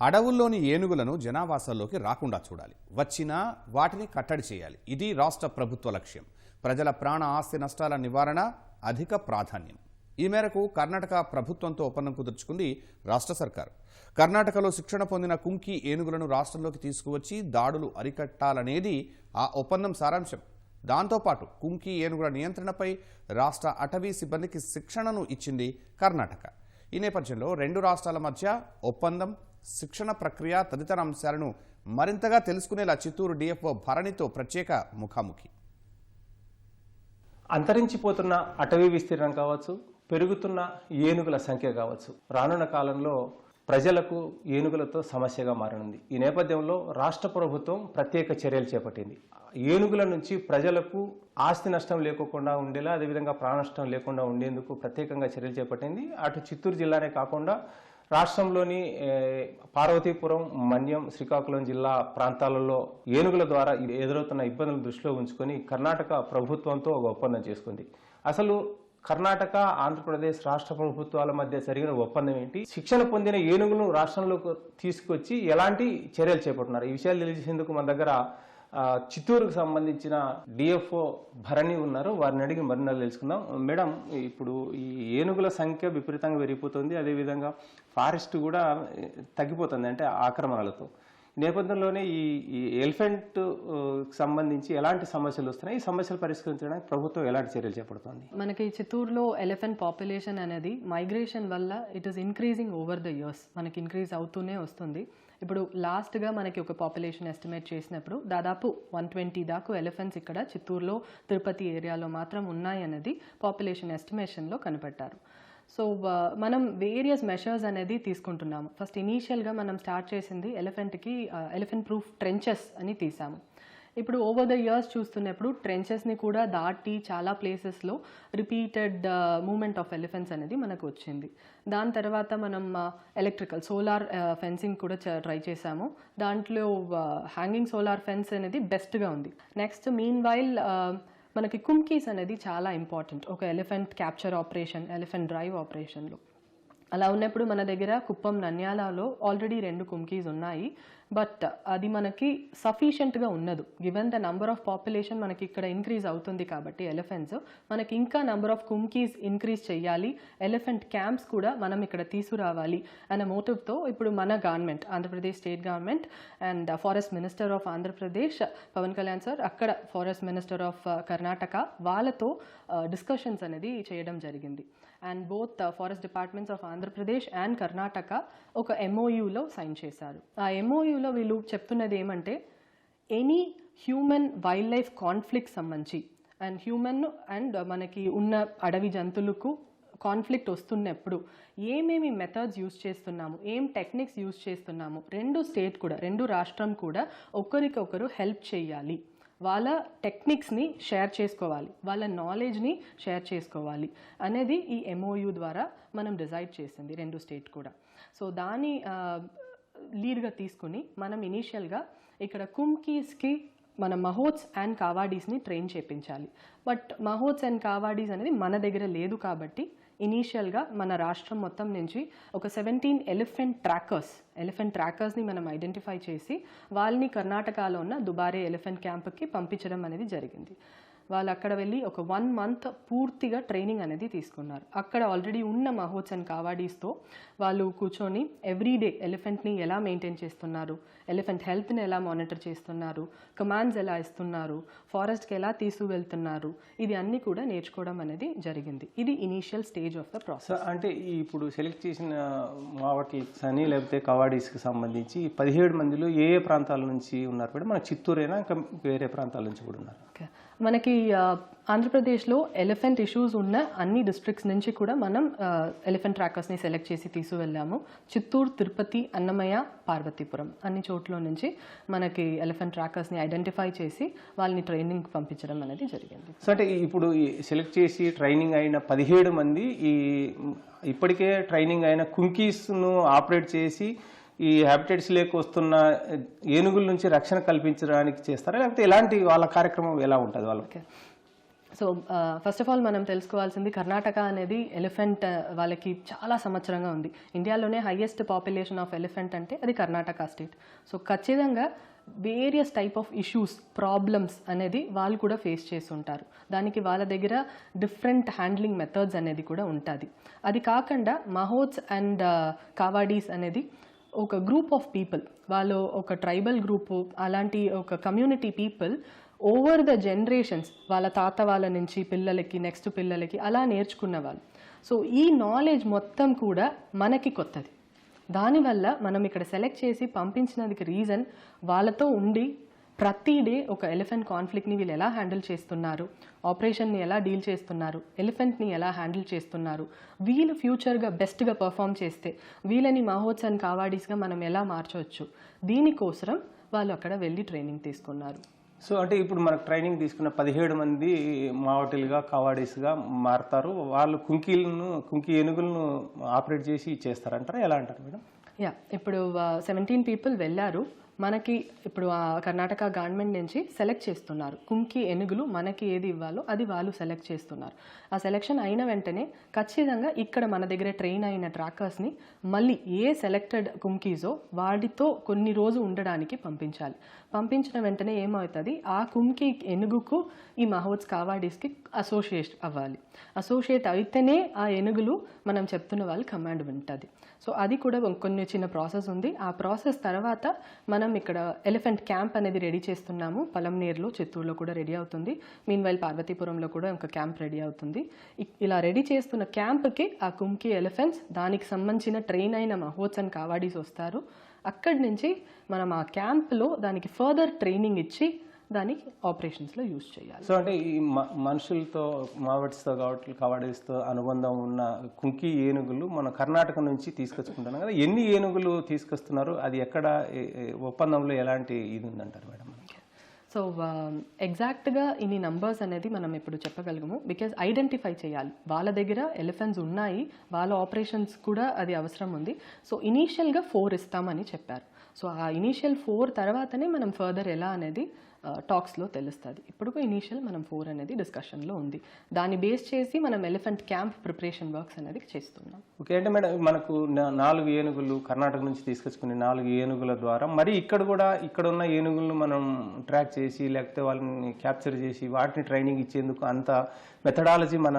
అడవుల్లోని ఏనుగులను జనావాసాల్లోకి రాకుండా చూడాలి. వచ్చినా వాటిని కట్టడి చేయాలి. ఇది రాష్ట్ర ప్రభుత్వ లక్ష్యం. ప్రజల ప్రాణ ఆస్తి నష్టాల నివారణ అధిక ప్రాధాన్యం. ఈ మేరకు కర్ణాటక ప్రభుత్వంతో ఒప్పందం కుదుర్చుకుంది రాష్ట్ర సర్కార్. కర్ణాటకలో శిక్షణ పొందిన కుంకి ఏనుగులను రాష్ట్రంలోకి తీసుకువచ్చి దాడులు అరికట్టాలనేది ఆ ఒప్పందం సారాంశం. దాంతోపాటు కుంకి ఏనుగుల నియంత్రణపై రాష్ట్ర అటవీ సిబ్బందికి శిక్షణను ఇచ్చింది కర్ణాటక. ఈ నేపథ్యంలో రెండు రాష్ట్రాల మధ్య ఒప్పందం శిక్షణ ప్రక్రియ తదితర అంశాలను మరింతగా తెలుసుకునేలా చిత్తూరు డిఎఫ్ఓ భరణితో ప్రత్యేక ముఖాముఖి. అంతరించిపోతున్న అటవీ విస్తీర్ణం కావచ్చు పెరుగుతున్న ఏనుగుల సంఖ్య కావచ్చు. రానున్న కాలంలో ప్రజలకు ఏనుగులతో సమస్యగా మారనుంది. ఈ నేపథ్యంలో రాష్ట్ర ప్రభుత్వం ప్రత్యేక చర్యలు చేపట్టింది. ఏనుగుల నుంచి ప్రజలకు ఆస్తి నష్టం లేకుండా ఉండేలా అదేవిధంగా ప్రాణ నష్టం లేకుండా ఉండేందుకు ప్రత్యేకంగా చర్యలు చేపట్టింది. అటు చిత్తూరు జిల్లానే కాకుండా రాష్ట్రంలోని పార్వతీపురం మన్యం శ్రీకాకుళం జిల్లా ప్రాంతాలలో ఏనుగుల ద్వారా ఎదురవుతున్న ఇబ్బందులను దృష్టిలో ఉంచుకొని కర్ణాటక ప్రభుత్వంతో ఒక ఒప్పందం చేసుకుంది. అసలు కర్ణాటక ఆంధ్రప్రదేశ్ రాష్ట్ర ప్రభుత్వాల మధ్య జరిగిన ఒప్పందం ఏంటి? శిక్షణ పొందిన ఏనుగులను రాష్ట్రంలోకి తీసుకొచ్చి ఎలాంటి చర్యలు చేపడుతున్నారు? ఈ విషయాలు తెలిసేందుకు మన దగ్గర చిత్తూరుకు సంబంధించిన డిఎఫ్ఓ భరణి ఉన్నారు. వారిని అడిగి మరిన్ని తెలుసుకుందాం. మేడం ఇప్పుడు ఈ ఏనుగుల సంఖ్య విపరీతంగా పెరిగిపోతుంది. అదేవిధంగా ఫారెస్ట్ కూడా తగ్గిపోతుంది అంటే ఆక్రమణలతో. నేపథ్యంలోనే ఈ ఈ ఎలిఫెంట్ సంబంధించి ఎలాంటి సమస్యలు వస్తున్నాయి? ఈ సమస్యలు పరిష్కరించడానికి ప్రభుత్వం ఎలాంటి చర్యలు చేపడుతుంది? మనకి చిత్తూరులో ఎలిఫెంట్ పాపులేషన్ అనేది మైగ్రేషన్ వల్ల it is increasing over the years మనకి ఇంక్రీజ్ అవుతూనే వస్తుంది. ఇప్పుడు లాస్ట్గా మనకి ఒక పాపులేషన్ ఎస్టిమేట్ చేసినప్పుడు దాదాపు వన్ ట్వంటీ దాకా ఎలిఫెంట్స్ ఇక్కడ చిత్తూరులో తిరుపతి ఏరియాలో మాత్రం ఉన్నాయి పాపులేషన్ ఎస్టిమేషన్లో కనిపెట్టారు సో మనం వేరియస్ మెషర్స్ అనేది తీసుకుంటున్నాము. ఫస్ట్ ఇనీషియల్గా మనం స్టార్ట్ చేసింది ఎలిఫెంట్కి ఎలిఫెంట్ ప్రూఫ్ ట్రెంచెస్ అని తీసాము. ఇప్పుడు ఓవర్ ద ఇయర్స్ చూస్తున్నప్పుడు ట్రెంచెస్ని కూడా దాటి చాలా ప్లేసెస్లో రిపీటెడ్ మూమెంట్ ఆఫ్ ఎలిఫెంట్స్ అనేది మనకు వచ్చింది. దాని తర్వాత మనం ఎలక్ట్రికల్ సోలార్ ఫెన్సింగ్ కూడా ట్రై చేసాము దాంట్లో హ్యాంగింగ్ సోలార్ ఫెన్స్ అనేది బెస్ట్గా ఉంది. నెక్స్ట్ మీన్ వైల్ మనకి కుంకీస్ అనేది చాలా ఇంపార్టెంట్ ఒక elephant capture operation elephant drive ఆపరేషన్లో అలా ఉన్నప్పుడు మన దగ్గర కుప్పం నన్యాలలో ఆల్రెడీ రెండు కుంకీస్ ఉన్నాయి. బట్ అది మనకి సఫిషియెంట్గా ఉన్నదు. Given the number of population మనకి ఇక్కడ ఇంక్రీజ్ అవుతుంది కాబట్టి ఎలిఫెంట్స్ మనకి ఇంకా నంబర్ ఆఫ్ కుంకీస్ ఇంక్రీజ్ చేయాలి. ఎలిఫెంట్ క్యాంప్స్ కూడా మనం ఇక్కడ తీసుకురావాలి అనే మోటివ్తో ఇప్పుడు మన government Andhra Pradesh state government and forest minister of Andhra Pradesh Pawan Kalyan sir అక్కడ ఫారెస్ట్ మినిస్టర్ ఆఫ్ కర్ణాటక వాళ్ళతో uh, డిస్కషన్స్ అనేది చేయడం జరిగింది. And both forest departments of Andhra Pradesh and Karnataka ఒక ఎంఓయూలో సైన్ చేశారు. ఆ ఎంఓయూలో వీళ్ళు చెప్తున్నది ఏమంటే any human wild life conflict సంబంధించి అండ్ హ్యూమన్ అండ్ మనకి ఉన్న అడవి జంతువులకు కాన్ఫ్లిక్ట్ వస్తున్నప్పుడు ఏమేమి మెథడ్స్ యూస్ చేస్తున్నాము ఏం టెక్నిక్స్ యూస్ చేస్తున్నాము రెండు స్టేట్ కూడా రెండు రాష్ట్రం కూడా ఒకరికొకరు హెల్ప్ చేయాలి. వాళ్ళ టెక్నిక్స్ని షేర్ చేసుకోవాలి వాళ్ళ నాలెడ్జ్ని షేర్ చేసుకోవాలి అనేది ఈ ఎంఓయూ ద్వారా మనం డిసైడ్ చేసింది రెండు స్టేట్ కూడా. సో దాని లీడ్గా తీసుకుని మనం ఇనీషియల్గా ఇక్కడ కుంకీస్కి మన మహోత్స్ అండ్ కావాడీస్ని ట్రైన్ చేపించాలి. బట్ మహోత్స్ అండ్ కావాడీస్ అనేది మన దగ్గర లేదు కాబట్టి ఇనీషియల్గా మన రాష్ట్రం మొత్తం నుంచి ఒక సెవెంటీన్ ఎలిఫెంట్ ట్రాకర్స్ ఎలిఫెంట్ ట్రాకర్స్ని మనం ఐడెంటిఫై చేసి వాళ్ళని కర్ణాటకలో ఉన్న దుబారే ఎలిఫెంట్ క్యాంప్కి పంపించడం అనేది జరిగింది. వాళ్ళు అక్కడ వెళ్ళి ఒక వన్ మంత్ పూర్తిగా ట్రైనింగ్ అనేది తీసుకున్నారు. అక్కడ ఆల్రెడీ ఉన్న మహోత్స్ కావాడీస్తో వాళ్ళు కూర్చొని ఎవ్రీడే ఎలిఫెంట్ని ఎలా మెయింటైన్ చేస్తున్నారు ఎలిఫెంట్ హెల్త్ని ఎలా మానిటర్ చేస్తున్నారు కమాండ్స్ ఎలా ఇస్తున్నారు ఫారెస్ట్కి ఎలా తీసుకువెళ్తున్నారు ఇది అన్నీ కూడా నేర్చుకోవడం అనేది జరిగింది. ఇది initial stage of the process అంటే ఇప్పుడు సెలెక్ట్ చేసిన మావట్లకి అని లేకపోతే కవాడీస్కి సంబంధించి పదిహేడు మందిలో ఏ ఏ ప్రాంతాల నుంచి ఉన్నారు? మేడం మన చిత్తూరైనా ఇంకా వేరే ప్రాంతాల నుంచి కూడా ఉన్నారు? ఓకే మనకి ఆంధ్రప్రదేశ్లో ఎలిఫెంట్ ఇష్యూస్ ఉన్న అన్ని డిస్ట్రిక్ట్స్ నుంచి కూడా మనం ఎలిఫెంట్ ట్రాకర్స్ని సెలెక్ట్ చేసి తీసుకువెళ్ళాము. చిత్తూరు తిరుపతి అన్నమయ్య పార్వతీపురం అన్ని చోట్ల నుంచి మనకి ఎలిఫెంట్ ట్రాకర్స్ని ఐడెంటిఫై చేసి వాళ్ళని ట్రైనింగ్ పంపించడం అనేది జరిగింది. సో అంటే ఇప్పుడు ఈ సెలెక్ట్ చేసి ట్రైనింగ్ అయిన పదిహేడు మంది ఈ ఇప్పటికే ట్రైనింగ్ అయిన కుంకీస్ను ఆపరేట్ చేసి ఈ హ్యాబిటేట్స్ లేక వస్తున్న ఏనుగుల నుంచి రక్షణ కల్పించడానికి చేస్తారా? లేకపోతే ఎలాంటి వాళ్ళ కార్యక్రమం ఎలా ఉంటుంది వాళ్ళకి? సో ఫస్ట్ ఆఫ్ ఆల్ మనం తెలుసుకోవాల్సింది కర్ణాటక అనేది ఎలిఫెంట్ వాళ్ళకి చాలా సంవత్సరంగా ఉంది. ఇండియాలోనే హయ్యెస్ట్ పాపులేషన్ ఆఫ్ ఎలిఫెంట్ అంటే అది కర్ణాటక స్టేట్ సో ఖచ్చితంగా various type of issues problems అనేది వాళ్ళు కూడా ఫేస్ చేసి ఉంటారు దానికి వాళ్ళ దగ్గర డిఫరెంట్ హ్యాండ్లింగ్ మెథడ్స్ అనేది కూడా ఉంటుంది. అది కాకుండా మహోత్స్ అండ్ కావాడీస్ అనేది ఒక గ్రూప్ ఆఫ్ పీపుల్ వాళ్ళు ఒక ట్రైబల్ గ్రూపు అలాంటి ఒక community people over the generations వాళ్ళ తాత వాళ్ళ నుంచి పిల్లలకి నెక్స్ట్ పిల్లలకి అలా నేర్చుకున్న వాళ్ళు సో ఈ నాలెడ్జ్ మొత్తం కూడా మనకి కొత్తది. దానివల్ల మనం ఇక్కడ సెలెక్ట్ చేసి పంపించినందుకు రీజన్ వాళ్ళతో ఉండి ప్రతి డే ఒక ఎలిఫెంట్ కాన్ఫ్లిక్ట్ని వీళ్ళు ఎలా హ్యాండిల్ చేస్తున్నారు? ఆపరేషన్ని ఎలా డీల్ చేస్తున్నారు? ఎలిఫెంట్ని ఎలా హ్యాండిల్ చేస్తున్నారు? వీళ్ళు ఫ్యూచర్గా బెస్ట్గా పర్ఫామ్ చేస్తే వీళ్ళని మహోత్స్ అండ్ కావాడీస్గా మనం ఎలా మార్చవచ్చు? దీనికోసం వాళ్ళు అక్కడ వెళ్ళి ట్రైనింగ్ తీసుకున్నారు. సో అంటే ఇప్పుడు మనకు ట్రైనింగ్ తీసుకున్న పదిహేడు మంది మావటిలుగా కవాడీస్గా మారుతారు. వాళ్ళు కుంకీలను కుంకి ఏనుగులను ఆపరేట్ చేసి ఇచ్చేస్తారంటారా ఎలా అంటారు మేడం? యా ఇప్పుడు సెవెంటీన్ పీపుల్ వెళ్ళారు. మనకి ఇప్పుడు ఆ కర్ణాటక గవర్నమెంట్ నుంచి సెలెక్ట్ చేస్తున్నారు. కుంకి ఏనుగులు మనకి ఏది ఇవ్వాలో అది వాళ్ళు సెలెక్ట్ చేస్తున్నారు. ఆ సెలెక్షన్ అయిన వెంటనే ఖచ్చితంగా ఇక్కడ మన దగ్గర ట్రైన్ అయిన ట్రాకర్స్ని మళ్ళీ ఏ సెలెక్టెడ్ కుంకీజో వాటితో కొన్ని రోజు ఉండడానికి పంపించాలి. పంపించిన వెంటనే ఏమవుతుంది? ఆ కుంకి ఏనుగుకు ఈ మహోత్స్ కావాడీస్కి అసోసియేట్ అవ్వాలి. అసోసియేట్ అయితేనే ఆ ఏనుగులు మనం చెప్తున్న వాళ్ళు కమాండ్ ఉంటుంది సో అది కూడా కొన్ని చిన్న ప్రాసెస్ ఉంది. ఆ ప్రాసెస్ తర్వాత మనం ఇక్కడ ఎలిఫెంట్ క్యాంప్ అనేది రెడీ చేస్తున్నాము. పలంనేరులో చిత్తూరులో కూడా రెడీ అవుతుంది. మీన్ వైల్ పార్వతీపురంలో కూడా ఒక క్యాంప్ రెడీ అవుతుంది. ఇలా రెడీ చేస్తున్న క్యాంప్కి ఆ కుంకి ఎలిఫెంట్స్ దానికి సంబంధించిన ట్రైన్ అయిన మహోత్స్ అండ్ కావాడీస్ వస్తారు. అక్కడి నుంచి మనం ఆ క్యాంప్లో దానికి ఫర్దర్ ట్రైనింగ్ ఇచ్చి దాన్ని ఆపరేషన్స్లో యూజ్ చేయాలి. సో అంటే ఈ మనుషులతో మావటిస్తో కాబట్టి కవాడీస్తో అనుబంధం ఉన్న కుంకి ఏనుగులు మన కర్ణాటక నుంచి తీసుకొచ్చుకుంటున్నాం కదా ఎన్ని ఏనుగులు తీసుకొస్తున్నారు? అది ఎక్కడ ఒప్పందంలో ఎలాంటి ఇది ఉందంటారు మేడం? సో ఎగ్జాక్ట్గా ఇన్ని నంబర్స్ అనేది మనం ఇప్పుడు చెప్పగలము. బికాజ్ ఐడెంటిఫై చేయాలి. వాళ్ళ దగ్గర ఎలిఫెంట్స్ ఉన్నాయి. వాళ్ళ ఆపరేషన్స్ కూడా అది అవసరం ఉంది. సో ఇనీషియల్గా ఫోర్ ఇస్తామని చెప్పారు. సో ఆ ఇనీషియల్ ఫోర్ తర్వాతనే మనం ఫర్దర్ ఎలా అనేది టాక్స్లో తెలుస్తుంది. ఇప్పుడు ఇనీషియల్ మనం ఫోర్ అనేది డిస్కషన్లో ఉంది. దాన్ని బేస్ చేసి మనం ఎలిఫెంట్ క్యాంప్ ప్రిపరేషన్ వర్క్స్ అనేది చేస్తున్నాం. ఓకే అంటే మేడం మనకు నాలుగు ఏనుగులు కర్ణాటక నుంచి తీసుకొచ్చుకునే నాలుగు ఏనుగుల ద్వారా మరి ఇక్కడ కూడా ఇక్కడ ఉన్న ఏనుగులను మనం ట్రాక్ చేసి లేకపోతే వాళ్ళని క్యాప్చర్ చేసి వాటిని ట్రైనింగ్ ఇచ్చేందుకు అంత మెథడాలజీ మన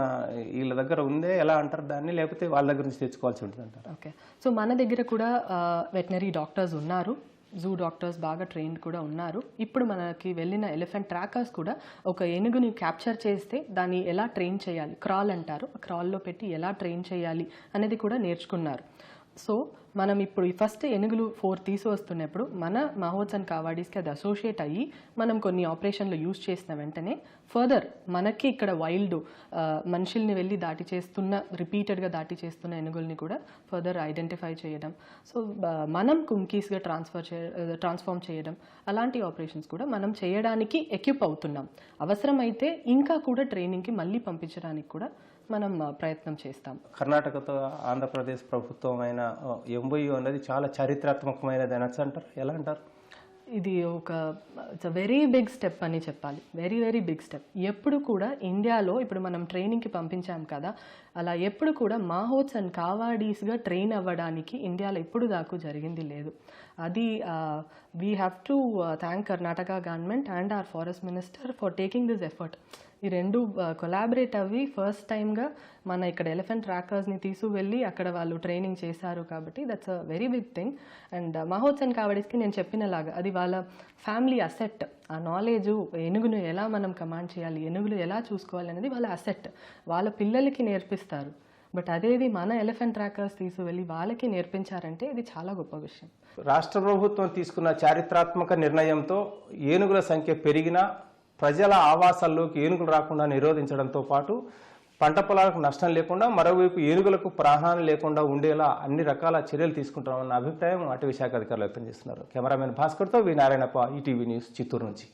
వీళ్ళ దగ్గర ఉందే? ఎలా అంటారు దాన్ని? లేకపోతే వాళ్ళ దగ్గర నుంచి తెచ్చుకోవాల్సి ఉంటుంది అంటారు ఓకే సో మన దగ్గర కూడా వెటనరీ డాక్టర్స్ ఉన్నారు. జూ డాక్టర్స్ బాగా ట్రైన్డ్ కూడా ఉన్నారు. ఇప్పుడు మనకి వెళ్ళిన ఎలిఫెంట్ ట్రాకర్స్ కూడా ఒక ఏనుగుని క్యాప్చర్ చేస్తే దాన్ని ఎలా ట్రైన్ చేయాలి? క్రాల్ అంటారు. క్రాల్లో పెట్టి ఎలా ట్రైన్ చేయాలి అనేది కూడా నేర్చుకున్నారు. సో మనం ఇప్పుడు ఈ ఫస్ట్ ఏనుగులు ఫోర్ తీసుకొస్తున్నప్పుడు మన మహోత్సన్ కావాడీస్కి అది అసోసియేట్ అయ్యి మనం కొన్ని ఆపరేషన్లు యూజ్ చేసిన వెంటనే ఫర్దర్ మనకి ఇక్కడ వైల్డ్ మనుషుల్ని వెళ్ళి దాటి చేస్తున్న రిపీటెడ్గా దాటి చేస్తున్న ఏనుగుల్ని కూడా ఫర్దర్ ఐడెంటిఫై చేయడం. సో మనం కుంకీస్గా ట్రాన్స్ఫర్ చే ట్రాన్స్ఫార్మ్ చేయడం. అలాంటి ఆపరేషన్స్ కూడా మనం చేయడానికి ఎక్విప్ అవుతున్నాం. అవసరమైతే ఇంకా కూడా ట్రైనింగ్కి మళ్ళీ పంపించడానికి కూడా మనం ప్రయత్నం చేస్తాం. కర్ణాటకతో ఆంధ్రప్రదేశ్ ప్రభుత్వం అయిన ఎంబోయు అనేది చాలా చారిత్రాత్మకమైనది అనొచ్చు అంటారు? ఎలా అంటారు? ఇది ఒక it's a very big step అని చెప్పాలి. వెరీ వెరీ బిగ్ స్టెప్ ఎప్పుడు కూడా ఇండియాలో ఇప్పుడు మనం ట్రైనింగ్కి పంపించాం కదా అలా ఎప్పుడు కూడా మాహోత్స్ అండ్ కావాడీస్గా ట్రైన్ అవ్వడానికి ఇండియాలో ఎప్పుడు దాకా జరిగింది లేదు. అది we have to thank Karnataka government and our forest minister for taking this effort ఈ రెండు కొలాబరేట్ అవి ఫస్ట్ టైంగా మన ఇక్కడ ఎలిఫెంట్ ట్రాకర్స్ని తీసుకువెళ్ళి అక్కడ వాళ్ళు ట్రైనింగ్ చేశారు కాబట్టి that's a very big thing and mahouts and కావడిస్కి నేను చెప్పినలాగా అది వాళ్ళ ఫ్యామిలీ అసెట్ ఆ నాలెడ్జ్ ఏనుగును ఎలా మనం కమాండ్ చేయాలి ఏనుగులు ఎలా చూసుకోవాలి అనేది వాళ్ళ అసెట్ వాళ్ళ పిల్లలకి నేర్పిస్తారు. బట్ అదేది మన ఎలిఫెంట్ ట్రాకర్స్ తీసుకువెళ్ళి వాళ్ళకి నేర్పించారంటే ఇది చాలా గొప్ప విషయం. రాష్ట్ర ప్రభుత్వం తీసుకున్న చారిత్రాత్మక నిర్ణయంతో ఏనుగుల సంఖ్య పెరిగినా ప్రజల ఆవాసాల్లోకి ఏనుగులు రాకుండా నిరోధించడంతో పాటు పంట పొలాలకు నష్టం లేకుండా మరోవైపు ఏనుగులకు ప్రాణాలు లేకుండా ఉండేలా అన్ని రకాల చర్యలు తీసుకుంటామన్న అభిప్రాయం అటవీ శాఖ అధికారులు వ్యక్తం చేస్తున్నారు. Cameraman భాస్కర్తో V Narayanappa ETV news Chittoor నుంచి.